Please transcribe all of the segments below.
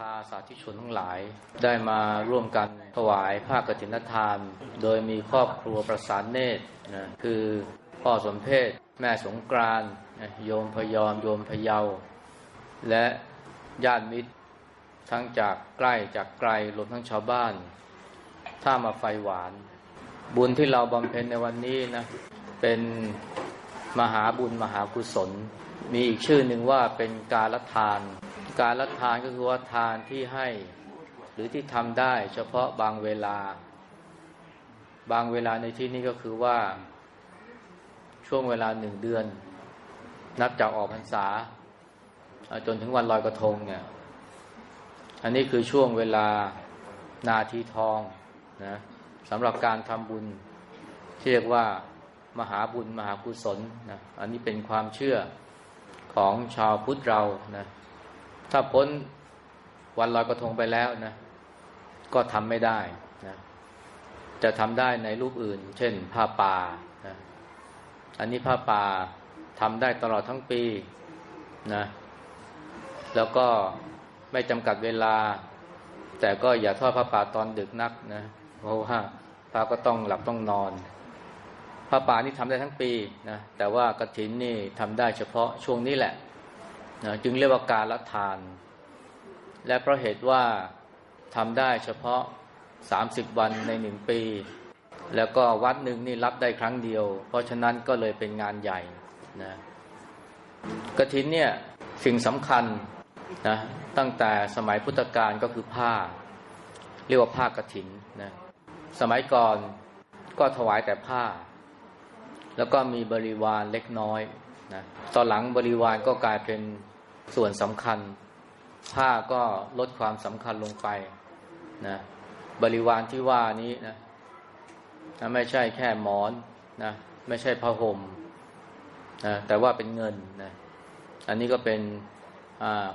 ทาสาธุชนทั้งหลาย ได้มาร่วมกันถวายผ้ากฐินทาน โดยมีครอบครัวประสานเนตรนะคือพ่อสมเพศแม่สงกรานโยมพยอมโยมพยาและญาติมิตรทั้งจากใกล้จากไกลรวมทั้งชาวบ้านท่ามาไฟหวาน บุญที่เราบำเพ็ญในวันนี้นะเป็นมหาบุญมหากุศล มีอีกชื่อหนึ่งว่าเป็นการละทาน การละทานก็คือว่าทานที่ให้ หรือที่ทำได้ เฉพาะบางเวลา บางเวลาในที่นี้ก็คือว่า ช่วงเวลาหนึ่งเดือน นับจากออกพรรษา จนถึงวันลอยกระทงเนี่ย อันนี้คือช่วงเวลานาทีทองนะสำหรับการทำบุญที่เรียกว่ามหาบุญมหากุศลนะอันนี้เป็นความเชื่อของชาวพุทธเรานะ ถ้าพ้นวันลอยกระทงไปแล้วนะ ก็ทำไม่ได้นะจะทำได้ในรูปอื่น เช่น ผ้าป่านะอันนี้ผ้าป่าทำได้ตลอดทั้งปีนะแล้วก็ไม่จำกัดเวลา แต่ก็อย่าทอดผ้าป่าตอนดึกนักนะเพราะว่าพระก็ต้องหลับต้องนอนผ้าป่านี่ทำได้ทั้งปีนะแต่ว่ากฐินนี่ทำได้เฉพาะช่วงนี้แหละ นะจึงเรียกว่าการละทาน และเพราะเหตุว่าทำได้เฉพาะ 30 วันในหนึ่งปี แล้วก็วัดหนึ่งนี่รับได้ครั้งเดียว เพราะฉะนั้นก็เลยเป็นงานใหญ่นะกฐินเนี่ยสิ่งสำคัญนะตั้งแต่สมัยพุทธกาลก็คือผ้า เรียกว่าผ้ากฐินนะสมัยก่อนก็ถวายแต่ผ้า แล้วก็มีบริวารเล็กน้อยนะตอนหลังบริวารก็กลายเป็น ส่วนสำคัญ ผ้าก็ลดความสำคัญลงไปนะบริวารที่ว่านี้นะนะไม่ใช่แค่หมอนนะไม่ใช่ผ้าห่มนะแต่ว่าเป็นเงินนะอันนี้ก็เป็น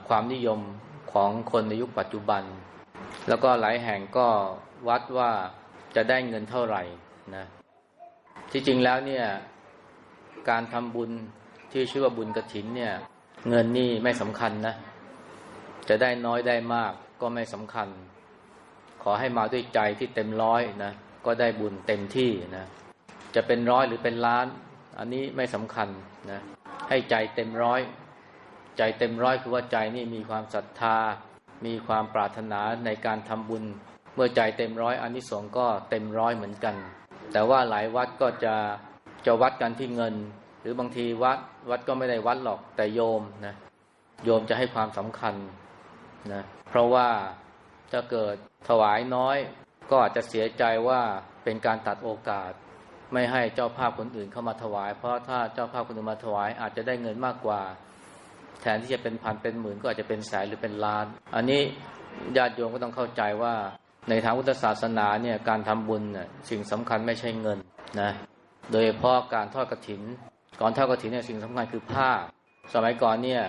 ความนิยมของคนในยุคปัจจุบัน แล้วก็หลายแห่งก็วัดว่าจะได้เงินเท่าไหร่นะที่จริงแล้วเนี่ยการทำบุญที่ชื่อว่าบุญกระถินเนี่ย เงินนี่ไม่สำคัญนะ จะได้น้อยได้มากก็ไม่สำคัญ ขอให้มาด้วยใจที่เต็มร้อยนะ ก็ได้บุญเต็มที่นะ จะเป็นร้อยหรือเป็นล้าน อันนี้ไม่สำคัญนะ ให้ใจเต็มร้อย ใจเต็มร้อยคือว่าใจนี่มีความศรัทธา มีความปรารถนาในการทำบุญ เมื่อใจเต็มร้อยอันนิสงส์ก็เต็มร้อยเหมือนกัน แต่ว่าหลายวัดก็จะจะวัดกันที่เงิน รือบางทีวัดวัดก็ไม่ได้วัดหรอกแต่โยมนะโยมจะให้ความสำคัญนะเพราะว่าจะเกิดถวายน้อย ก็อาจจะเสียใจว่าเป็นการตัดโอกาส ไม่ให้เจ้าภาพคนอื่นเข้ามาถวาย เพราะถ้าเจ้าภาพคนอื่นมาถวาย อาจจะได้เงินมากกว่า แทนที่จะเป็นพันเป็นหมื่นก็อาจจะเป็นแสนหรือเป็นล้าน อันนี้ญาติโยมก็ต้องเข้าใจว่าในทางพุทธศาสนาเนี่ยการทำบุญเนี่ยสิ่งสำคัญไม่ใช่เงินนะโดยเฉพาะการทอดกรถิน ก่อนเทอดกรถินเนี่ยสิ่งสำคัญคือผ้า สมัยก่อนเนี่ย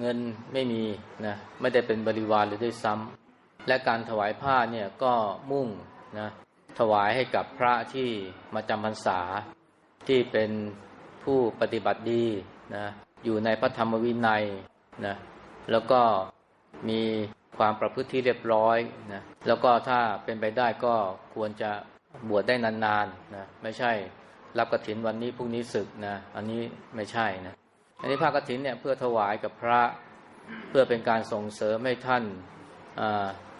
เงินไม่มีนะไม่ได้เป็นบริวารหรือด้วยซ้ำและการถวายผ้าเนี่ยก็มุ่งนะถวายให้กับพระที่มาจำพรรษาที่เป็นผู้ปฏิบัติดีนะอยู่ในพระธรรมวินัยนะแล้วก็มีความประพฤติที่เรียบร้อยนะแล้วก็ถ้าเป็นไปได้ก็ควรจะบวชได้นานๆนะไม่ใช่ รับกรถินวันนี้พรุ่งนี้ศึกนะอันนี้ไม่ใช่นะอันนี้ภาคกรถินเนี่ยเพื่อถวายกับพระเพื่อเป็นการส่งเสริมให้ท่าน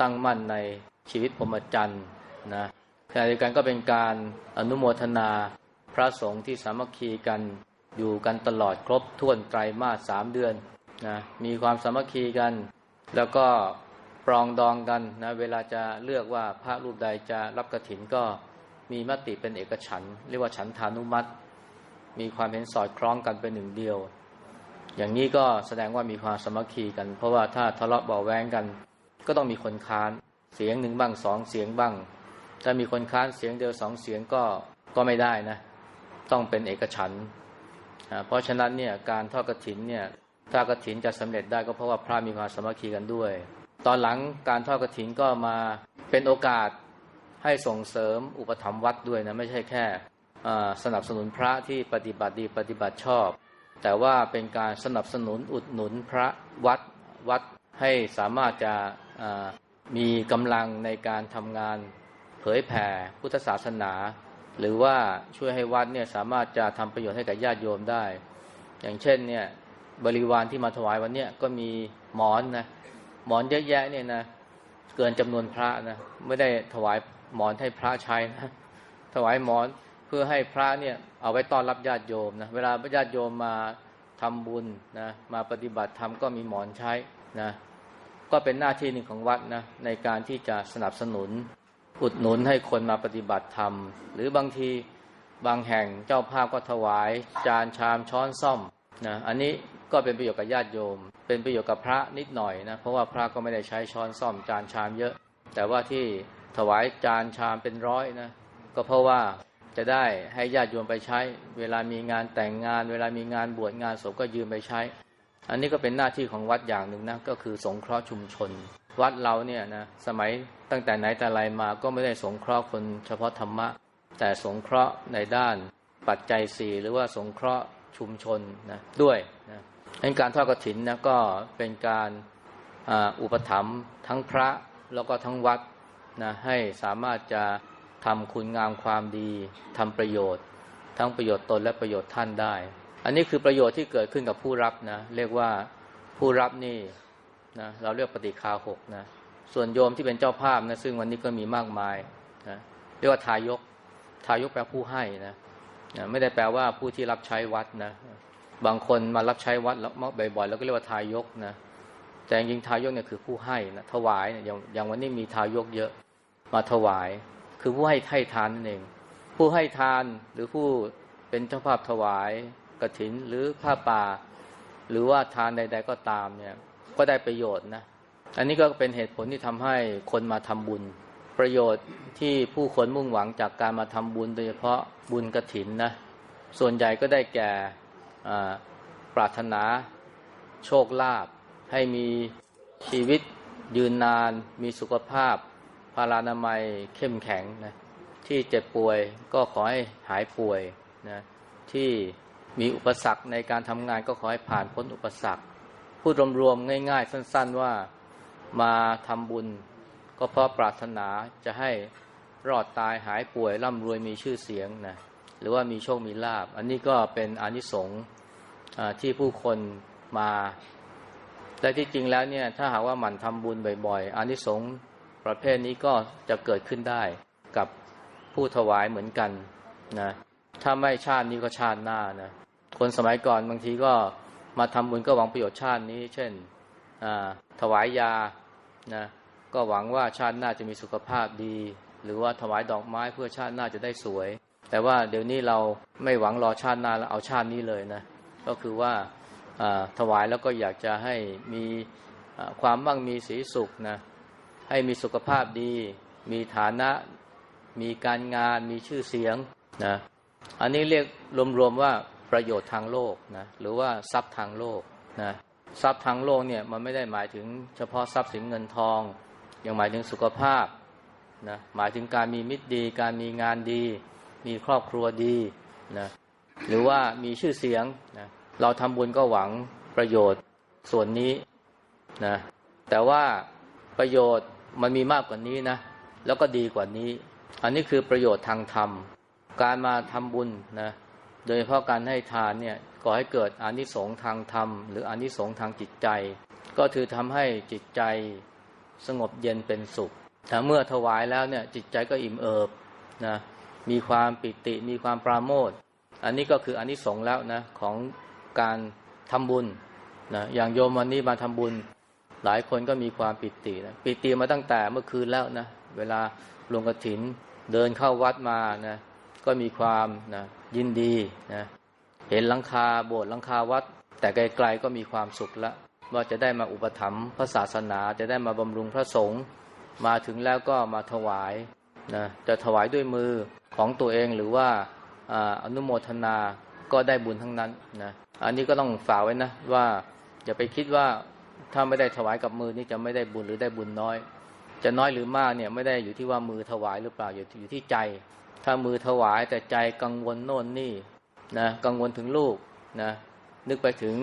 ตั้งมั่นในชีวิตพรหมจรรย์นะขณะเดียวกันก็เป็นการอนุโมทนาพระสงฆ์ที่สามัคคีกันอยู่กันตลอดครบถ้วนไตรมาสสามเดือนนะมีความสามัคคีกัน แล้วก็ปรองดองกันนะเวลาจะเลือกว่าพระรูปใดจะรับกระถินก็ มีมติเป็นเอกฉันเรียกว่าฉันทานุมัติ มีความเห็นสอดคล้องกันเป็นหนึ่งเดียว อย่างนี้ก็แสดงว่ามีความสมัคคีกัน เพราะว่าถ้าทะเลาะเบาแวงกัน ก็ต้องมีคนค้านเสียงหนึ่งบ้างสองเสียงบ้างถ้ามีคนค้านเสียงเดียวสองเสียงก็ก็ไม่ได้นะ ต้องเป็นเอกฉันเพราะฉะนั้นเนี่ยการทอดกระถินเนี่ยถ้ากระถินจะสำเร็จได้ก็เพราะว่าพระมีความสมัคคีกันด้วย ตอนหลังการทอดกระถินก็มาเป็นโอกาส ให้ส่งเสริมอุปถัมภ์วัดด้วยนะไม่ใช่แค่สนับสนุนพระที่ปฏิบัติดีปฏิบัติชอบ แต่ว่าเป็นการสนับสนุนอุดหนุนพระวัดวัดให้สามารถจะมีกำลังในการทำงานเผยแผ่พุทธศาสนา หรือว่าช่วยให้วัดเนี่ยสามารถจะทำประโยชน์ให้กับญาติโยมได้ อย่างเช่นเนี่ยบริวารที่มาถวายวันเนี้ยก็มีหมอนนะหมอนเยอะแยะเนี่ยนะเกินจำนวนพระนะไม่ได้ถวาย หมอนให้พระใช้นะถวายหมอนเพื่อให้พระเนี่ยเอาไว้ต้อนรับญาติโยมนะเวลาญาติโยมมาทำบุญนะมาปฏิบัติธรรมก็มีหมอนใช้นะก็เป็นหน้าที่หนึ่งของวัดนะในการที่จะสนับสนุน อุดหนุนให้คนมาปฏิบัติธรรม หรือบางทีบางแห่งเจ้าภาพก็ถวาย จานชามช้อนซ่อมนะอันนี้ก็เป็นประโยชน์กับญาติโยม เป็นประโยชน์กับพระนิดหน่อยนะเพราะว่าพระก็ไม่ได้ใช้ช้อนซ่อมจานชามเยอะ แต่ว่าที่ ถวายจานชามเป็นร้อยนะ ก็เพราะว่าจะได้ให้ญาติโยมไปใช้ เวลามีงานแต่งงาน เวลามีงานบวชงานศพก็ยืมไปใช้ อันนี้ก็เป็นหน้าที่ของวัดอย่างหนึ่งนะก็คือสงเคราะห์ชุมชน วัดเราเนี่ยนะสมัยตั้งแต่ไหนแต่ไรมาก็ไม่ได้สงเคราะห์คนเฉพาะธรรมะ แต่สงเคราะห์ในด้านปัจจัยสี่หรือว่าสงเคราะห์ชุมชนนะด้วยนะการทอดกฐินนะก็เป็นการอาอุปถัมภ์ทั้งพระแล้วก็ทั้งวัด นะให้สามารถจะทำคุณงามความดีทำประโยชน์ ทั้งประโยชน์ตนและประโยชน์ท่านได้ อันนี้คือประโยชน์ที่เกิดขึ้นกับผู้รับนะเรียกว่าผู้รับนี่นะเราเรียกปฏิคาหกนะส่วนโยมที่เป็นเจ้าภาพนะซึ่งวันนี้ก็มีมากมายนะเรียกว่าทายก ทายกแปลผู้ให้นะนะไม่ได้แปลว่าผู้ที่รับใช้วัดนะบางคนมารับใช้วัดแล้วบ่อยๆแล้วก็เรียกว่าทายกนะแต่จริงทายกเนี่ยคือผู้ให้นะถวายเนี่ยอย่างวันนี้มีทายกเยอะ มาถวาย คือผู้ให้ให้ทานนั่นเอง ผู้ให้ทานหรือผู้เป็นเจ้าภาพถวายกฐินหรือผ้าป่า หรือว่าทานใด ๆ ก็ตามเนี่ยก็ได้ประโยชน์นะอันนี้ก็เป็นเหตุผลที่ทำให้คนมาทำบุญ ประโยชน์ที่ผู้คนมุ่งหวังจากการมาทำบุญ โดยเฉพาะบุญกฐินนะส่วนใหญ่ก็ได้แก่ปรารถนาโชคลาภให้มีชีวิตยืนนาน มีสุขภาพ พารานามัยเข้มแข็งนะที่เจ็บป่วยก็ขอให้หายป่วยนะที่มีอุปสรรคในการทำงานก็ขอให้ผ่านพ้นอุปสรรค พูดรวมๆง่าย ๆ สั้น ๆว่ามาทำบุญ ก็เพราะปรารถนาจะให้รอดตายหายป่วยร่ำรวยมีชื่อเสียงนะหรือว่ามีโชคมีลาบ อันนี้ก็เป็นอนิสงส์ที่ผู้คนมาแต่ที่จริงแล้วเนี่ยถ้าหากว่าหมั่นทำบุญบ่อยๆอนิสงส์ ประเภทนี้ก็จะเกิดขึ้นได้กับผู้ถวายเหมือนกันนะถ้าไม่ชาตินี้ก็ชาติหน้านะคนสมัยก่อนบางทีก็มาทำบุญก็หวังประโยชน์ชาตินี้ เช่นถวายยานะก็หวังว่าชาติหน้าจะมีสุขภาพดี หรือว่าถวายดอกไม้เพื่อชาติหน้าจะได้สวย แต่ว่าเดี๋ยวนี้เราไม่หวังรอชาติหน้าแล้วเอาชาตินี้เลยนะก็คือว่าถวายแล้วก็อยากจะให้มีความมั่งมีสีสุขนะ ให้มีสุขภาพดี มีฐานะ มีการงาน มีชื่อเสียงนะอันนี้เรียกรวมๆว่าประโยชน์ทางโลกนะหรือว่าทรัพย์ทางโลกนะทรัพย์ทางโลกเนี่ยมันไม่ได้หมายถึงเฉพาะทรัพย์สินเงินทอง ยังหมายถึงสุขภาพนะหมายถึงการมีมิตรดี การมีงานดี มีครอบครัวดีนะหรือว่ามีชื่อเสียงนะเราทำบุญก็หวังประโยชน์ส่วนนี้นะแต่ว่าประโยชน์ มันมีมากกว่านี้นะ แล้วก็ดีกว่านี้ อันนี้คือประโยชน์ทางธรรม การมาทำบุญนะ โดยเฉพาะการให้ทานเนี่ยก่อให้เกิดอนิสงส์ทางธรรม หรืออนิสงส์ทางจิตใจ ก็คือทำให้จิตใจสงบเย็นเป็นสุขถ้าเมื่อถวายแล้วเนี่ยจิตใจก็อิ่มเอิบนะมีความปิติมีความปราโมทอันนี้ก็คืออานิสงส์แล้วนะของการทำบุญนะอย่างโยมวันนี้มาทำบุญ หลายคนก็มีความปิตินะปิติมาตั้งแต่เมื่อคืนแล้วนะเวลาลงกระถินเดินเข้าวัดมานะก็มีความนะยินดีนะเห็นหลังคาโบสถ์หลังคาวัด แต่ไกลๆก็มีความสุขล้วว่าจะได้มาอุปถัมภ์พระศาสนาจะได้มาบำรุงพระสงฆ์มาถึงแล้วก็มาถวายนะจะถวายด้วยมือของตัวเองหรือว่าอนุโมทนาก็ได้บุญทั้งนั้นนะอันนี้ก็ต้องฝากไว้นะว่าอย่าไปคิดว่า ถ้าไม่ได้ถวายกับมือนี่จะไม่ได้บุญหรือได้บุญน้อย จะน้อยหรือมากเนี่ยไม่ได้อยู่ที่ว่ามือถวายหรือเปล่าอยู่อยู่ที่ใจ ถ้ามือถวายแต่ใจกังวลโน่นนี่นะกังวลถึงลูกนะนึกไปถึง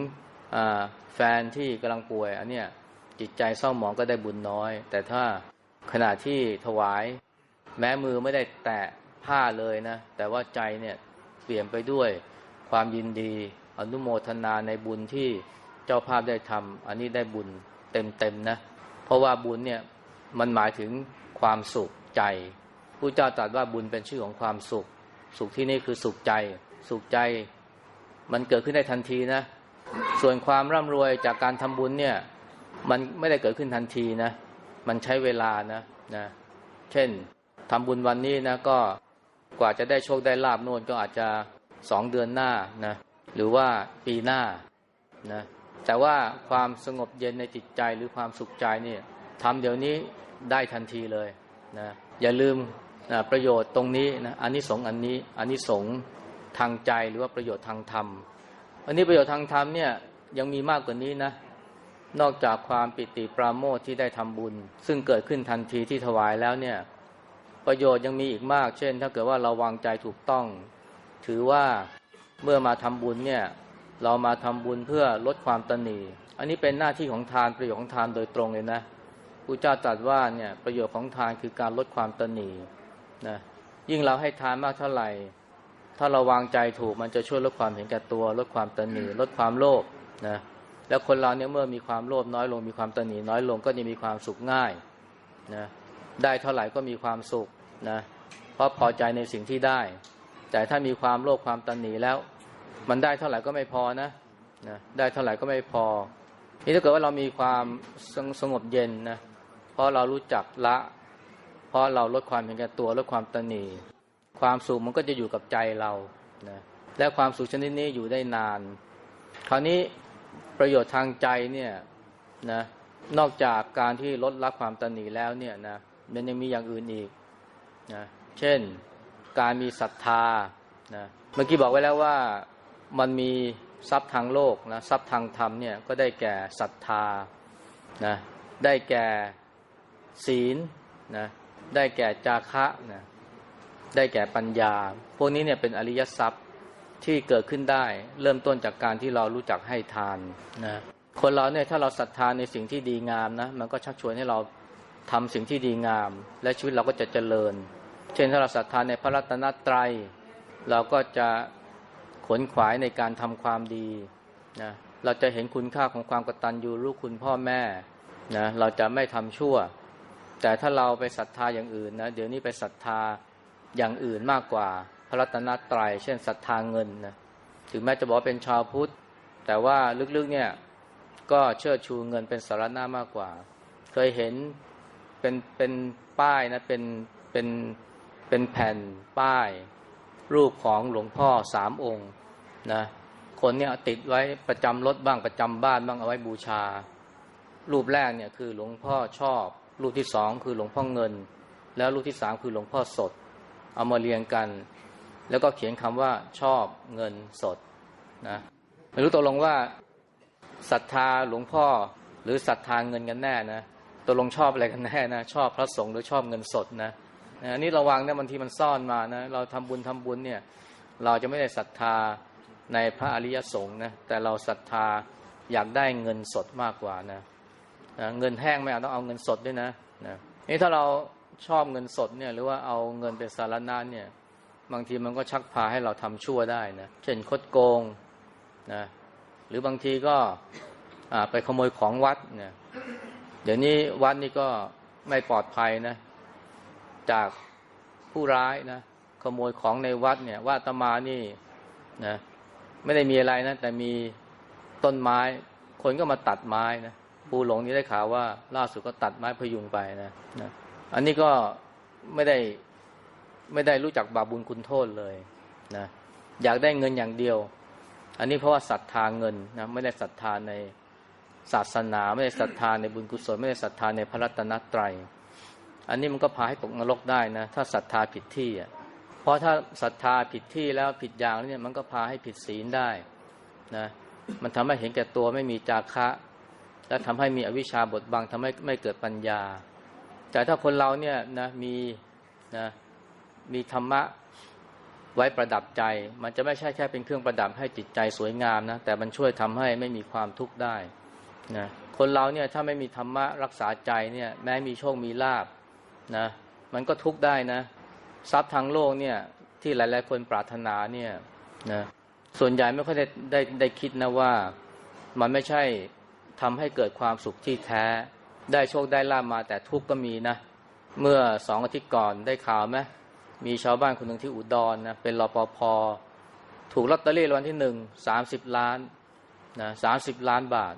แฟนที่กำลังป่วยอันเนี้ยจิตใจเศร้าหมองก็ได้บุญน้อย แต่ถ้าขณะที่ถวายแม้มือไม่ได้แตะผ้าเลยนะแต่ว่าใจเนี่ยเปลี่ยนไปด้วยความยินดีอนุโมทนาในบุญที่ เจ้าภาพได้ทำอันนี้ได้บุญเต็มๆนะ เพราะว่าบุญเนี่ยมันหมายถึงความสุขใจผู้เจ้าตรัสว่าบุญเป็นชื่อของความสุข สุขที่นี่คือสุขใจ สุขใจ มันเกิดขึ้นได้ทันทีนะ ส่วนความร่ำรวยจากการทำบุญเนี่ยมันไม่ได้เกิดขึ้นทันทีนะ มันใช้เวลานะนะ เช่นทำบุญวันนี้นะก็กว่าจะได้โชคได้ลาบโน่นก็อาจจะสองเดือนหน้านะหรือว่าปีหน้านะ แต่ว่าความสงบเย็นในจิตใจหรือความสุขใจเนี่ยทำเดี๋ยวนี้ได้ทันทีเลยนะอย่าลืมนะประโยชน์ตรงนี้นะอันนี้สงอันนี้อันนี้สงทางใจหรือว่าประโยชน์ทางธรรม อันนี้ประโยชน์ทางธรรมเนี่ยยังมีมากกว่านี้นะนอกจากความปิติปราโมทที่ได้ทำบุญ ซึ่งเกิดขึ้นทันทีที่ถวายแล้วเนี่ยประโยชน์ยังมีอีกมาก เช่น ถ้าเกิดว่าเราวางใจถูกต้อง ถือว่าเมื่อมาทำบุญเนี่ย เรามาทำบุญเพื่อลดความตนีอันนี้เป็นหน้าที่ของทานประโยชน์ของทานโดยตรงเลยนะพระเจ้าตรัสว่าเนี่ยประโยชน์ของทานคือการลดความตนีนะยิ่งเราให้ทานมากเท่าไหร่ ถ้าเราวางใจถูกมันจะช่วยลดความเห็นแก่ตัว ลดความตนีลดความโลภนะแล้วคนเราเนี่ยเมื่อมีความโลภน้อยลง มีความตนีน้อยลงก็จะมีความสุขง่ายนะได้เท่าไหร่ก็มีความสุขนะเพราะพอใจในสิ่งที่ได้ แต่ถ้ามีความโลภความตนีแล้ว มันได้เท่าไหร่ก็ไม่พอนะนะได้เท่าไหร่ก็ไม่พอ นี่ถ้าเกิดว่าเรามีความสงสงบเย็นนะเพราะเรารู้จักละ เพราะเราลดความเห็นแก่ตัวลดความตนีความสุขมันก็จะอยู่กับใจเรานะและความสุขชนิดนี้อยู่ได้นาน คราวนี้ประโยชน์ทางใจเนี่ยนะนอกจากการที่ลดละความตนีแล้วเนี่ยนะมันยังมีอย่างอื่นอีกนะเช่นการมีศรัทธานะเมื่อกี้บอกไว้แล้วว่า มันมีทรัพย์ทางโลกนะทรัพย์ทางธรรมเนี่ยก็ได้แก่ศรัทธานะได้แก่ศีลนะได้แก่จาคะนะได้แก่ปัญญา พวกนี้เนี่ยเป็นอริยทรัพย์ที่เกิดขึ้นได้ เริ่มต้นจากการที่เรารู้จักให้ทานนะคนเราเนี่ยถ้าเราศรัทธาในสิ่งที่ดีงามนะมันก็ชักชวนให้เราทำสิ่งที่ดีงาม และชีวิตเราก็จะเจริญ เช่นถ้าเราศรัทธาในพระรัตนตรัย เราก็จะ ขนขวายในการทำความดีนะเราจะเห็นคุณค่าของความกตัญญูรู้คุณพ่อแม่นะเราจะไม่ทำชั่ว แต่ถ้าเราไปศรัทธาอย่างอื่นนะเดี๋ยวนี้ไปศรัทธาอย่างอื่นมากกว่า พระรัตนตรัยเช่นศรัทธาเงินนะถึงแม้จะบอกเป็นชาวพุทธ แต่ว่าลึกๆเนี่ยก็เชิดชูเงินเป็นสาระหน้ามากกว่า เคยเห็นเป็นเป็นป้ายนะเป็นเป็นเป็นแผ่นป้าย รูปของหลวงพ่อสามองค์นะคนเนี่ยติดไว้ประจำรถบ้างประจำบ้านบ้างเอาไว้บูชา รูปแรกเนี่ยคือหลวงพ่อชอบ รูปที่สองคือหลวงพ่อเงิน แล้วรูปที่สามคือหลวงพ่อสด เอามาเรียงกัน แล้วก็เขียนคำว่าชอบเงินสดนะไม่รู้ตกลงว่าศรัทธาหลวงพ่อหรือศรัทธาเงินกันแน่นะตกลงชอบอะไรกันแน่นะชอบพระสงฆ์หรือชอบเงินสดนะ อันนี้ระวังนะบางทีมันซ่อนมานะเราทำบุญทำบุญเนี่ยเราจะไม่ได้ศรัทธาในพระอริยสงฆ์นะแต่เราศรัทธาอยากได้เงินสดมากกว่านะนะเงินแห้งไม่เอาต้องเอาเงินสดด้วยนะนะนี่ถ้าเราชอบเงินสดเนี่ยหรือว่าเอาเงินเป็นสารณะเนี่ยบางทีมันก็ชักพาให้เราทำชั่วได้นะเช่นคดโกงนะหรือบางทีก็ไปขโมยของวัดเนี่ยเดี๋ยวนี้วัดนี่ก็ไม่ปลอดภัยนะ จากผู้ร้ายนะขโมยของในวัดเนี่ย ว่าตมานี่นะไม่ได้มีอะไรนะ แต่มีต้นไม้ คนก็มาตัดไม้นะปูหลงนี่ได้ข่าวว่า ล่าสุดก็ตัดไม้พยุงไปนะนะอันนี้ก็ไม่ได้ไม่ได้รู้จักบาปบุญคุณโทษเลยนะอยากได้เงินอย่างเดียว อันนี้เพราะว่าศรัทธาเงินนะไม่ได้ศรัทธาในศาสนา ไม่ได้ศรัทธาในบุญกุศล ไม่ได้ศรัทธาในพระรัตนตรัย อันนี้มันก็พาให้ตกนรกได้นะ ถ้าศรัทธาผิดที่อะเพราะถ้าศรัทธาผิดที่แล้วผิดอย่างเนี่ยมันก็พาให้ผิดศีลได้นะมันทำให้เห็นแก่ตัวไม่มีจาคะ และทำให้มีอวิชชาบดบังทำให้ไม่เกิดปัญญา แต่ถ้าคนเราเนี่ยนะมีนะมีธรรมะไว้ประดับใจ มันจะไม่ใช่แค่เป็นเครื่องประดับให้จิตใจสวยงามนะแต่มันช่วยทำให้ไม่มีความทุกข์ได้นะคนเราเนี่ยถ้าไม่มีธรรมะรักษาใจเนี่ยแม้มีโชคมีลาบ นะ มันก็ทุกข์ได้นะ ทรัพย์ทางโลกเนี่ย ที่หลาย ๆ คนปรารถนาเนี่ยนะส่วนใหญ่ไม่ค่อยได้ได้ได้คิดนะว่ามันไม่ใช่ทำให้เกิดความสุขที่แท้ ได้โชคได้ลาบมาแต่ทุกข์ก็มีนะ เมื่อสองอาทิตย์ก่อนได้ข่าวไหมมีชาวบ้านคนหนึ่งที่อุดรนนะเป็นรปภถูกลอตเตอรี่รางวัลที่หนึ่งสามสิบล้านนะสามสิบล้านบาท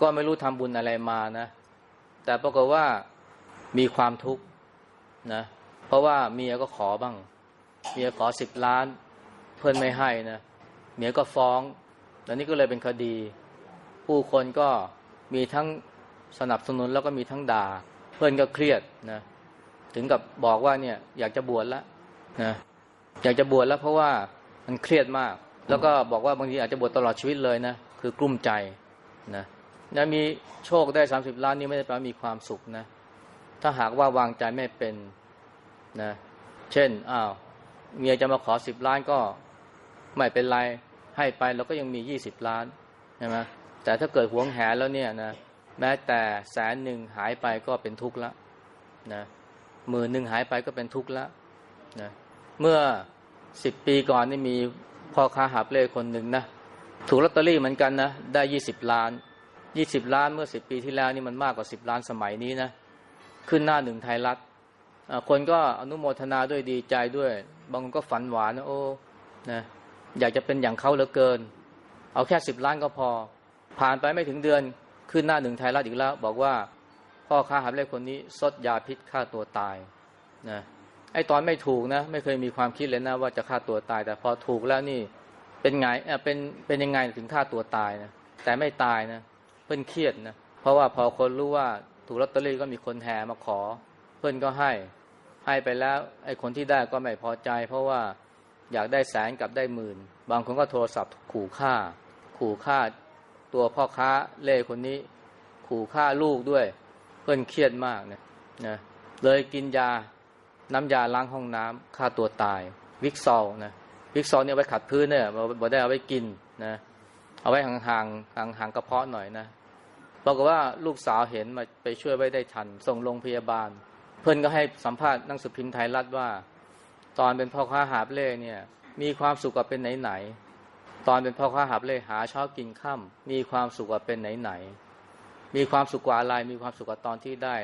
ก็ไม่รู้ทำบุญอะไรมานะ แต่ปรากฏว่า มีความทุกข์นะเพราะว่าเมียก็ขอบ้าง เมียขอสิบล้าน เพื่อนไม่ให้นะเมียก็ฟ้องแล้วนี่ก็เลยเป็นคดี ผู้คนก็มีทั้งสนับสนุนแล้วก็มีทั้งด่า เพื่อนก็เครียดนะถึงกับบอกว่าเนี่ยอยากจะบวชแล้วนะอยากจะบวชแล้วเพราะว่ามันเครียดมาก แล้วก็บอกว่าบางทีอาจจะบวชตลอดชีวิตเลยนะคือกลุ้มใจนะนะมีโชคได้สามสิบล้านนี่ไม่ได้แปลว่ามีความสุขนะ ถ้าหากว่าวางใจไม่เป็นนะเช่นอ้าวเมียจะมาขอสิบล้านก็ไม่เป็นไรให้ไปเราก็ยังมียี่สิบล้านใช่ไหมแต่ถ้าเกิดหวงแหนแล้วเนี่ยนะแม้แต่แสนหนึ่งหายไปก็เป็นทุกข์ละนะหมื่นหนึ่งหายไปก็เป็นทุกข์ละนะเมื่อสิบปีก่อนนี่มีพ่อค้าหาเล่คนหนึ่งนะถูกลอตเตอรี่เหมือนกันนะได้ยี่สิบล้านยี่สิบล้านเมื่อสิบปีที่แล้วนี่มันมากกว่าสิบล้านสมัยนี้นะ ขึ้นหน้าหนึ่งไทยรัฐคนก็อนุโมทนาด้วยดีใจด้วย บางคนก็ฝันหวานนะโอ้นะอยากจะเป็นอย่างเขาเหลือเกิน เอาแค่สิบล้านก็พอ ผ่านไปไม่ถึงเดือนขึ้นหน้าหนึ่งไทยรัฐอีกแล้ว บอกว่าพ่อค้าหาบเล่คนนี้ซดยาพิษฆ่าตัวตายนะไอ้ตอนไม่ถูกนะ ไม่เคยมีความคิดเลยนะว่าจะฆ่าตัวตาย แต่พอถูกแล้วนี่เป็นไงเป็นเป็นยังไงถึงฆ่าตัวตายนะแต่ไม่ตายนะเพื่นเครียดนะเพราะว่าพอคนรู้ว่า ถูกลอตเตอรี่ก็มีคนแห่มาขอ เพื่อนก็ให้ให้ไปแล้วไอ้คนที่ได้ก็ไม่พอใจ เพราะว่าอยากได้แสนกับได้หมื่น บางคนก็โทรศัพท์ขู่ฆ่า ขู่ฆ่าตัวพ่อค้าเล่คนนี้ ขู่ฆ่าลูกด้วย เพื่อนเครียดมากนะนะเลยกินยาน้ำยาล้างห้องน้ำฆ่าตัวตาย วิกซอลนะวิกซอลเนี่ยไว้ขัดพื้นเนี่ยบ่ได้เอาไว้กินนะเอาไว้ห่างๆห่างๆกระเพาะหน่อยนะ บอกว่าลูกสาวเห็นมาไปช่วยไว้ได้ทัน ส่งโรงพยาบาล เพื่อนก็ให้สัมภาษณ์นังสือพิมพ์ไทยรัฐว่า ตอนเป็นพ่อค้าหาบเล่เนี่ย มีความสุขกว่าเป็นไหนๆตอนเป็นพ่อค้าหาบเล่หาเช้ากินค่ำมีความสุขกว่าเป็นไหนๆมีความสุขกว่าอะไรมีความสุขกว่าตอนที่ได้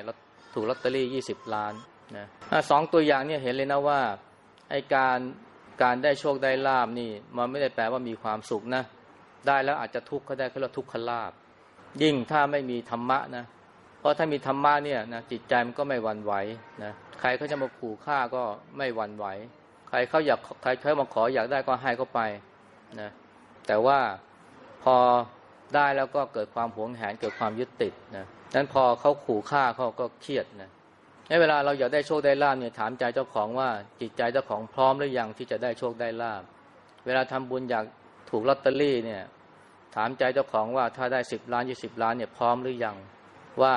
ถูกลอตเตอรี่ยี่สิบล้านนะสองตัวอย่างเนี่ยเห็นเลยนะว่าไอการการได้โชคได้ลาบนี่ มันไม่ได้แปลว่ามีความสุขนะ ได้แล้วอาจจะทุกข์ก็ได้เขาเรียกทุกขลาบ ยิ่งถ้าไม่มีธรรมะนะ เพราะถ้ามีธรรมะเนี่ยนะจิตใจมันก็ไม่หวั่นไหวนะใครเขาจะมาขู่ฆ่าก็ไม่หวั่นไหว ใครเขาอยากใครเขามาขออยากได้ก็ให้เขาไปนะแต่ว่าพอได้แล้วก็เกิดความหวงแหนเกิดความยึดติดนะนั้นพอเขาขู่ฆ่าเขาก็เครียดนะในเวลาเราอยากได้โชคได้ลาบเนี่ยถามใจเจ้าของว่าจิตใจเจ้าของพร้อมหรือยังที่จะได้โชคได้ลาบเวลาทำบุญอยากถูกลอตเตอรี่เนี่ย ถามใจเจ้าของว่าถ้าได้สิบล้านยี่สิบล้านเนี่ยพร้อมหรือยัง ว่า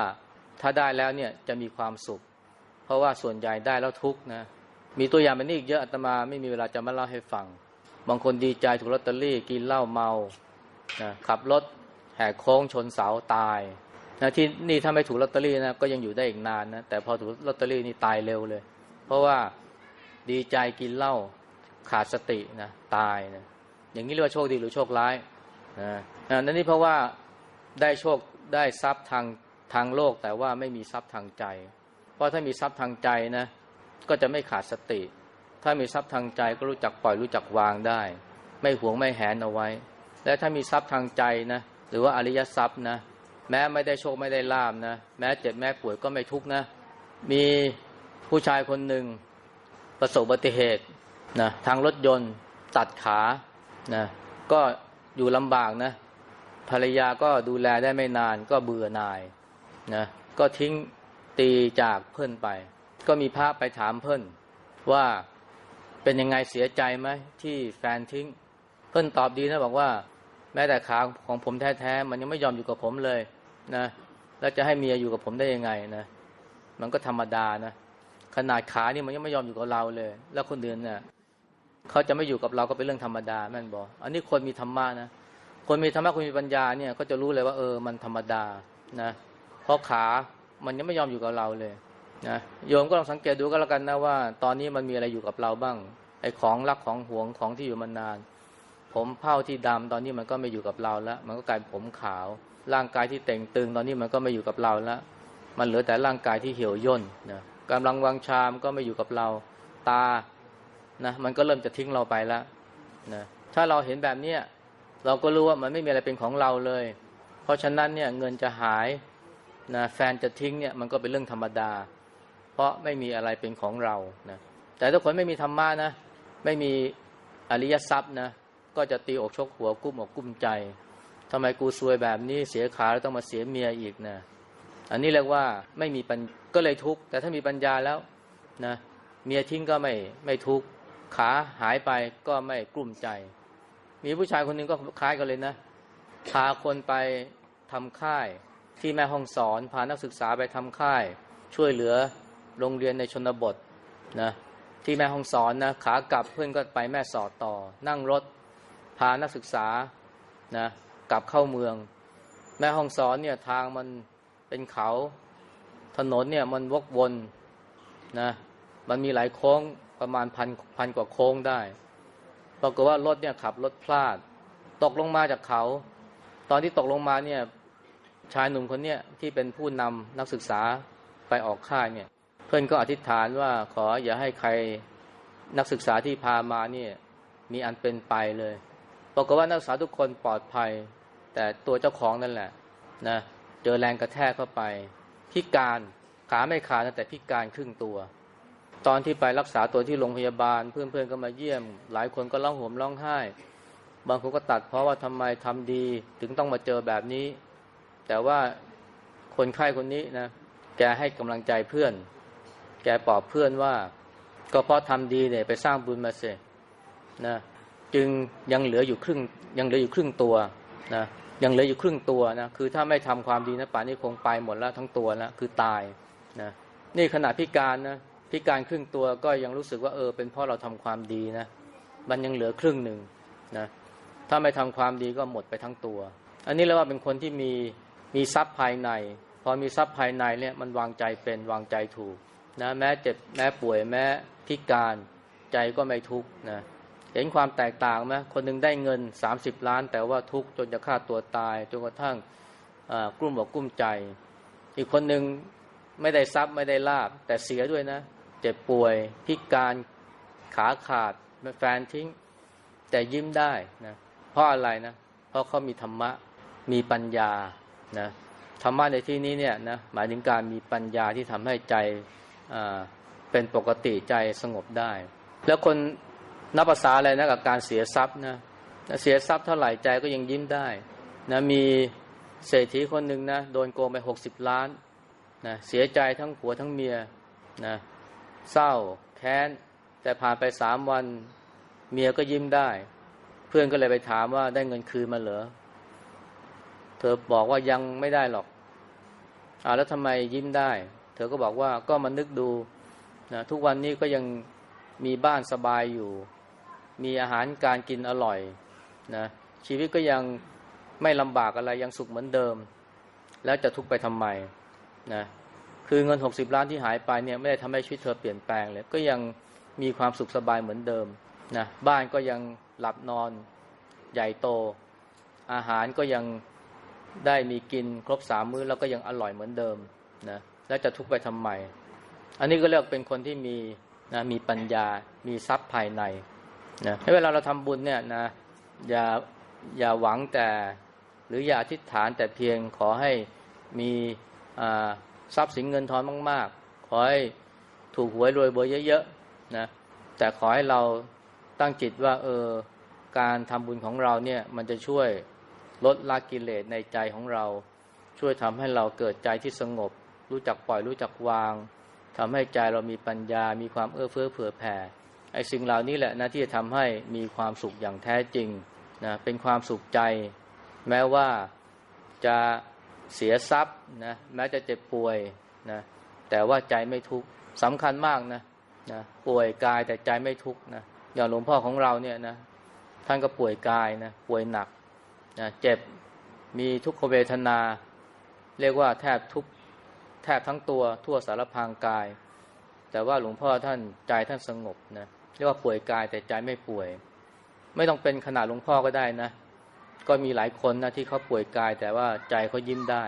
ถ้าได้แล้วเนี่ยจะมีความสุข เพราะว่าส่วนใหญ่ได้แล้วทุกนะมีตัวอย่างแบบนี้อีกเยอะอาตมาไม่มีเวลาจะมาเล่าให้ฟัง บางคนดีใจถูกลอตเตอรี่กินเหล้าเมานะขับรถแหกโค้งชนเสาตายนะที่นี่ถ้าไม่ถูกลอตเตอรี่นะก็ยังอยู่ได้อีกนานนะแต่พอถูกลอตเตอรี่นี่ตายเร็วเลย เพราะว่าดีใจกินเหล้าขาดสตินะตายนะอย่างนี้เรียกว่าโชคดีหรือโชคร้าย นะนั่นนี่เพราะว่าได้โชคได้ทรัพย์ทางทางโลก แต่ว่าไม่มีทรัพย์ทางใจ เพราะถ้ามีทรัพย์ทางใจนะ ก็จะไม่ขาดสติ ถ้ามีทรัพย์ทางใจก็รู้จักปล่อยรู้จักวางได้ ไม่หวงไม่แหนเอาไว้ และถ้ามีทรัพย์ทางใจนะหรือว่าอริยทรัพย์นะแม้ไม่ได้โชคไม่ได้ลาบนะแม้เจ็บแม้ป่วยก็ไม่ทุกข์นะ มีผู้ชายคนหนึ่งประสบอุบัติเหตุนะทางรถยนต์ตัดขานะก็ อยู่ลำบากนะ ภรรยาก็ดูแลได้ไม่นานก็เบื่อนายนะก็ทิ้งตีจากเพื่อนไป ก็มีพระไปถามเพื่อนว่าเป็นยังไงเสียใจไหมที่แฟนทิ้ง เพื่อนตอบดีนะบอกว่า แม้แต่ขาของผมแท้ๆมันยังไม่ยอมอยู่กับผมเลยนะแล้วจะให้เมียอยู่กับผมได้ยังไงนะมันก็ธรรมดานะขนาดขานี่มันยังไม่ยอมอยู่กับเราเลย แล้วคนอื่นเนี่ย เขาจะไม่อยู่กับเราก็เป็นเรื่องธรรมดาแม่นบอก อันนี้คนมีธรรมะนะ คนมีธรรมะคนมีปัญญาเนี่ยก็จะรู้เลยว่าเออมันธรรมดานะเพราะขามันยังไม่ยอมอยู่กับเราเลยนะโยมก็ลองสังเกตดูก็แล้วกันนะว่า ตอนนี้มันมีอะไรอยู่กับเราบ้าง ไอ้ของรักของหวงของที่อยู่มานาน ผมเผ้าที่ดำตอนนี้มันก็ไม่อยู่กับเราแล้ว มันก็กลายเป็นผมขาว ร่างกายที่เต่งตึง ตอนนี้มันก็ไม่อยู่กับเราแล้ว มันเหลือแต่ร่างกายที่เหี่ยวย่นนะกำลังวังชามก็ไม่อยู่กับเรา ตา นะมันก็เริ่มจะทิ้งเราไปแล้วนะถ้าเราเห็นแบบเนี้ยเราก็รู้ว่ามันไม่มีอะไรเป็นของเราเลย เพราะฉะนั้นเนี่ยเงินจะหายนะแฟนจะทิ้งเนี่ยมันก็เป็นเรื่องธรรมดา เพราะไม่มีอะไรเป็นของเรานะแต่ถ้าคนไม่มีธรรมะนะไม่มีอริยทรัพย์นะก็จะตีอกชกหัวกุ้มอกกุ้มใจทำไมกูซวยแบบนี้เสียขาแล้วต้องมาเสียเมียอีกนะอันนี้เรียกว่าไม่มีปัญก็เลยทุกข์แต่ถ้ามีปัญญาแล้วนะเมียทิ้งก็ไม่ไม่ทุกข์ ขาหายไปก็ไม่กลุ้มใจ มีผู้ชายคนหนึ่งก็คล้ายกันเลยนะ พาคนไปทำค่ายที่แม่ห้องสอนพานักศึกษาไปทำค่าย ช่วยเหลือโรงเรียนในชนบทนะที่แม่ห้องสอนนะขากลับเพื่อนก็ไปแม่สอดต่อ นั่งรถ พานักศึกษานะกลับเข้าเมือง แม่ห้องสอนเนี่ยทางมันเป็นเขาถนนเนี่ยมันวกวนนะมันมีหลายโค้ง ประมาณพันพันกว่าโค้งได้ปรากฏว่ารถเนี่ยขับรถพลาด ตกลงมาจากเขา ตอนที่ตกลงมาเนี่ยชายหนุ่มคนเนี้ยที่เป็นผู้นำนักศึกษาไปออกค่ายเนี่ย เพื่อนก็อธิษฐานว่าขออย่าให้ใครนักศึกษาที่พามาเนี่ยมีอันเป็นไปเลยปรากฏว่านักศึกษาทุกคนปลอดภัย แต่ตัวเจ้าของนั่นแหละนะเจอแรงกระแทกเข้าไป พิการขาไม่ขาดแต่พิการครึ่งตัว ตอนที่ไปรักษาตัวที่โรงพยาบาล เพื่อนๆก็มาเยี่ยม หลายคนก็ร้องห่มร้องไห้ บางคนก็ตัดเพราะว่าทำไมทำดี ถึงต้องมาเจอแบบนี้ แต่ว่าคนไข้คนนี้นะแกให้กำลังใจเพื่อน แกปลอบเพื่อนว่า ก็เพราะทำดีเนี่ยไปสร้างบุญมาเสยนะจึงยังเหลืออยู่ครึ่งยังเหลืออยู่ครึ่งตัวนะยังเหลืออยู่ครึ่งตัวนะคือถ้าไม่ทำความดีนะป่านนี้คงไปหมดแล้วทั้งตัวแล้วคือตายนะนี่ขนาดพิการนะ พิการครึ่งตัวก็ยังรู้สึกว่าเออ เป็นเพราะเราทำความดีนะมันยังเหลือครึ่งหนึ่งนะถ้าไม่ทำความดีก็หมดไปทั้งตัว อันนี้เรียกว่าเป็นคนที่มีมีทรัพย์ภายใน พอมีทรัพย์ภายในเนี่ยมันวางใจเป็นวางใจถูกนะแม้เจ็บแม้ป่วยแม้พิการใจก็ไม่ทุกข์นะเห็นความแตกต่างไหมคนหนึ่งได้เงิน 30 ล้าน แต่ว่าทุกข์จนจะฆ่าตัวตายจนกระทั่งกลุ้มบอกกลุ้มใจ อีกคนหนึ่งไม่ได้ทรัพย์ไม่ได้ลาบแต่เสียด้วยนะ เจ็บป่วย พิการขาขาดแฟนทิ้ง แต่ยิ้มได้นะเพราะอะไรนะ เพราะเขามีธรรมะมีปัญญานะธรรมะในที่นี้เนี่ยนะหมายถึงการมีปัญญาที่ทำให้ใจเป็นปกติใจสงบได้ แล้วคนนับภาษาอะไรนะกับการเสียทรัพย์นะเสียทรัพย์เท่าไหร่ใจก็ยังยิ้มได้นะมีเศรษฐีคนหนึ่งนะโดนโกงไปหกสิบล้านนะเสียใจทั้งผัวทั้งเมียนะ เศร้า แค้น แต่ผ่านไปสามวัน เมียก็ยิ้มได้ เพื่อนก็เลยไปถามว่าได้เงินคืนมาเหรอเธอบอกว่ายังไม่ได้หรอกอ่าแล้วทำไมยิ้มได้ เธอก็บอกว่าก็มันนึกดูนะทุกวันนี้ก็ยังมีบ้านสบายอยู่ มีอาหารการกินอร่อยนะชีวิตก็ยังไม่ลำบากอะไรยังสุขเหมือนเดิม แล้วจะทุกข์ไปทำไมนะ คือเงิน 60 ล้านที่หายไปเนี่ยไม่ได้ทำให้ชีวิตเธอเปลี่ยนแปลงเลย ก็ยังมีความสุขสบายเหมือนเดิมนะบ้านก็ยังหลับนอนใหญ่โต อาหารก็ยังได้มีกินครบสามมื้อแล้วก็ยังอร่อยเหมือนเดิมนะแล้วจะทุกข์ไปทำไม อันนี้ก็เรียกเป็นคนที่มีนะมีปัญญา มีทรัพย์ภายในนะให้เวลาเราทำบุญเนี่ยนะอย่าอย่าหวังแต่ หรืออย่าอธิษฐานแต่เพียงขอให้มีอ่า ทรัพย์สินเงินทองมาก ๆ ขอให้ถูกหวยรวยเบอร์เยอะๆนะแต่ขอให้เราตั้งจิตว่าเออการทำบุญของเราเนี่ยมันจะช่วยลดละกิเลสในใจของเรา ช่วยทำให้เราเกิดใจที่สงบ รู้จักปล่อยรู้จักวางทำให้ใจเรามีปัญญา มีความเอื้อเฟื้อเผื่อแผ่ไอ้สิ่งเหล่านี้แหละนะที่จะทำให้มีความสุขอย่างแท้จริงนะเป็นความสุขใจ แม้ว่าจะ เสียทรัพย์นะแม้จะเจ็บป่วยนะแต่ว่าใจไม่ทุกข์สำคัญมากนะนะป่วยกายแต่ใจไม่ทุกข์นะอย่างหลวงพ่อของเราเนี่ยนะท่านก็ป่วยกายนะป่วยหนักนะเจ็บมีทุกขเวทนา เรียกว่าแทบทุกแทบทั้งตัวทั่วสารพางกาย แต่ว่าหลวงพ่อท่านใจท่านสงบนะเรียกว่าป่วยกายแต่ใจไม่ป่วย ไม่ต้องเป็นขนาดหลวงพ่อก็ได้นะ ก็มีหลายคนนะที่เขาป่วยกาย แต่ว่าใจเขายิ้มได้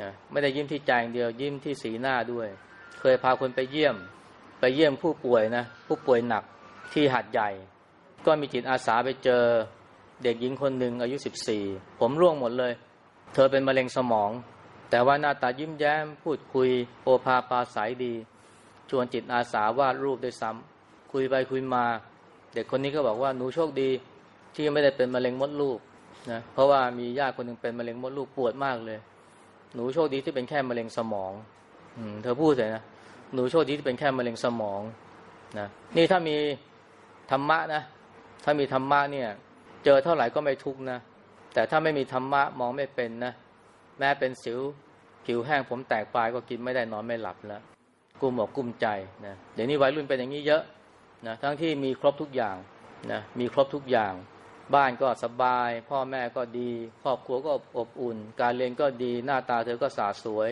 นะไม่ได้ยิ้มที่ใจอย่างเดียวยิ้มที่สีหน้าด้วย เคยพาคนไปเยี่ยม ไปเยี่ยมผู้ป่วยนะผู้ป่วยหนักที่หัดใหญ่ ก็มีจิตอาสาไปเจอเด็กหญิงคนหนึ่งอายุ 14 ผมร่วงหมดเลย เธอเป็นมะเร็งสมอง แต่ว่าหน้าตายิ้มแย้ม พูดคุยโอภาปาสายดี ชวนจิตอาสาวาดรูปด้วยซ้ำคุยไปคุยมา เด็กคนนี้ก็บอกว่าหนูโชคดีที่ไม่ได้เป็นมะเร็งมดลูก นะเพราะว่ามีญาติคนหนึ่งเป็นมะเร็งมดลูกปวดมากเลย หนูโชคดีที่เป็นแค่มะเร็งสมอง อืมเธอพูดเลยนะหนูโชคดีที่เป็นแค่มะเร็งสมองนะนี่ถ้ามีธรรมะนะถ้ามีธรรมะเนี่ย เจอเท่าไหร่ก็ไม่ทุกนะแต่ถ้าไม่มีธรรมะมองไม่เป็นนะแม้เป็นสิวผิวแห้งผมแตกปลายก็กินไม่ได้นอนไม่หลับแล้วกุมอกกุมใจนะเดี๋ยวนี้วัยรุ่นเป็นอย่างนี้เยอะนะทั้งที่มีครบทุกอย่างนะมีครบทุกอย่าง บ้านก็สบาย พ่อแม่ก็ดี ครอบครัวก็อบอุ่น การเรียนก็ดีหน้าตาเธอก็สาสวย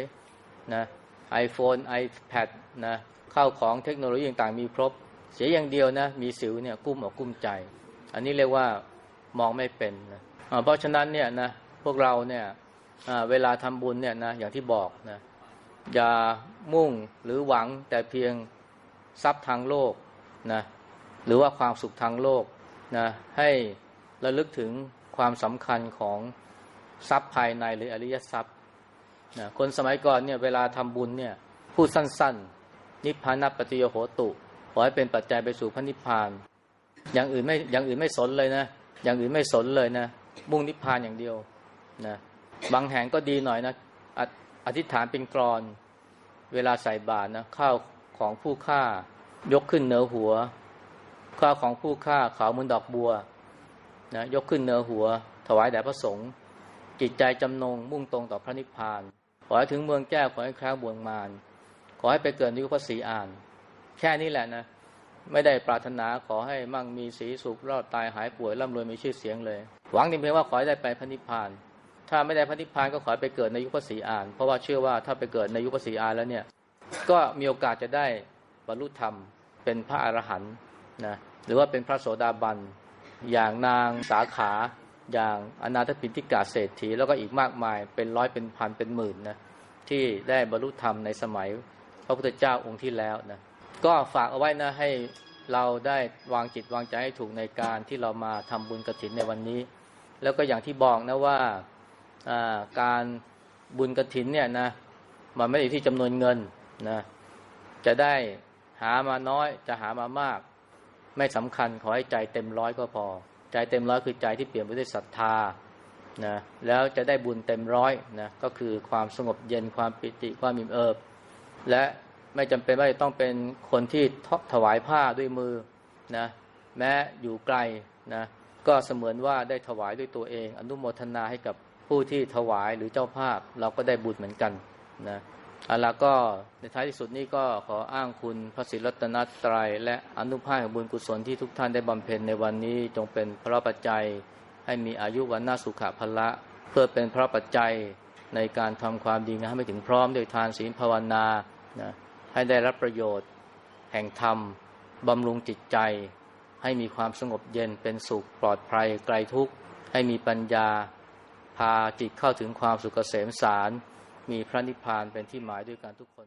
นะไอโฟนไอแพดนะเข้าของเทคโนโลยีต่างๆมีครบ เสียอย่างเดียวนะมีสิวเนี่ยกุ้มอกกุ้มใจ อันนี้เรียกว่ามองไม่เป็นนะเพราะฉะนั้นเนี่ยนะพวกเราเนี่ยเวลาทำบุญเนี่ยนะอย่างที่บอกนะอย่ามุ่งหรือหวังแต่เพียงทรัพย์ทางโลกนะหรือว่าความสุขทางโลกนะให้ ระลึกถึงความสำคัญของทรัพย์ภายในหรืออริยทรัพย์นะคนสมัยก่อนเนี่ยเวลาทำบุญเนี่ยพูดสั้น ๆ นิพพานัปฏิโยโหตุขอให้เป็นปัจจัยไปสู่พระนิพพาน อย่างอื่นไม่อย่างอื่นไม่สนเลยนะ อย่างอื่นไม่สนเลยนะมุ่งนิพพานอย่างเดียวนะบางแห่งก็ดีหน่อยนะออธิษฐานเป็นกรอน เวลาใส่บาตรนะข้าวของผู้ฆ่ายกขึ้นเหนือหัว ข้าวของผู้ฆ่าขาวเหมือนดอกบัว นะยกขึ้นเนือหัว ถวายแด่พระสงฆ์จิตใจจำนงมุ่งตรงต่อพระนิพพาน ขอให้ถึงเมืองแก้วขอให้คล้าบวงมารขอให้ไปเกิดในยุคพระศรีอาน แค่นี้แหละนะไม่ได้ปรารถนาขอให้มั่งมีสีสุขรอดตายหายป่วยร่ำรวยมีชื่อเสียงเลย หวังเพียงว่าขอให้ได้ไปพระนิพพาน ถ้าไม่ได้พระนิพพานก็ขอให้ไปเกิดในยุคพระศรีอาน เพราะว่าเชื่อว่าถ้าไปเกิดในยุคพระศรีอานแล้วเนี่ยก็มีโอกาสจะได้บรรลุธรรมเป็นพระอรหันต์นะหรือว่าเป็นพระโสดาบัน อย่างนางสาขา อย่างอนาถปิณฑิกาเศรษฐีแล้วก็อีกมากมายเป็นร้อยเป็นพันเป็นหมื่นนะที่ได้บรรลุธรรมในสมัยพระพุทธเจ้าองค์ที่แล้วนะก็ฝากเอาไว้นะให้เราได้วางจิตวางใจให้ถูกในการที่เรามาทำบุญกระถินในวันนี้ แล้วก็อย่างที่บอกนะว่าการบุญกระถินเนี่ยนะมันไม่ได้ที่จำนวนเงินนะจะได้หามาน้อยจะหามามาก ไม่สำคัญขอให้ใจเต็มร้อยก็พอ ใจเต็มร้อยคือใจที่เปลี่ยนไปด้วยศรัทธานะแล้วจะได้บุญเต็มร้อยนะก็คือความสงบเย็นความปิติความอิ่มเอิบ และไม่จำเป็นว่าจะต้องเป็นคนที่ถวายผ้าด้วยมือนะแม้อยู่ไกลนะก็เสมือนว่าได้ถวายด้วยตัวเอง อนุโมทนาให้กับผู้ที่ถวายหรือเจ้าภาพเราก็ได้บุญเหมือนกันนะ อาละก็ในท้ายที่สุดนี้ก็ขออ้างคุณพระศิรัตนตรัย และอนุภาพของบุญกุศลที่ทุกท่านได้บำเพ็ญในวันนี้จงเป็นพระปัจจัย ให้มีอายุวันนาสุขะพละ เพื่อเป็นพระปัจจัยในการทำความดีงามให้ถึงพร้อมโดยทานศีลภาวนานะให้ได้รับประโยชน์ แห่งธรรมบำรุงจิตใจ ให้มีความสงบเย็นเป็นสุขปลอดภัยไกลทุกข์ให้มีปัญญา พาจิตเข้าถึงความสุขเกษมสาร มีพระนิพพานเป็นที่หมายด้วยกันทุกคน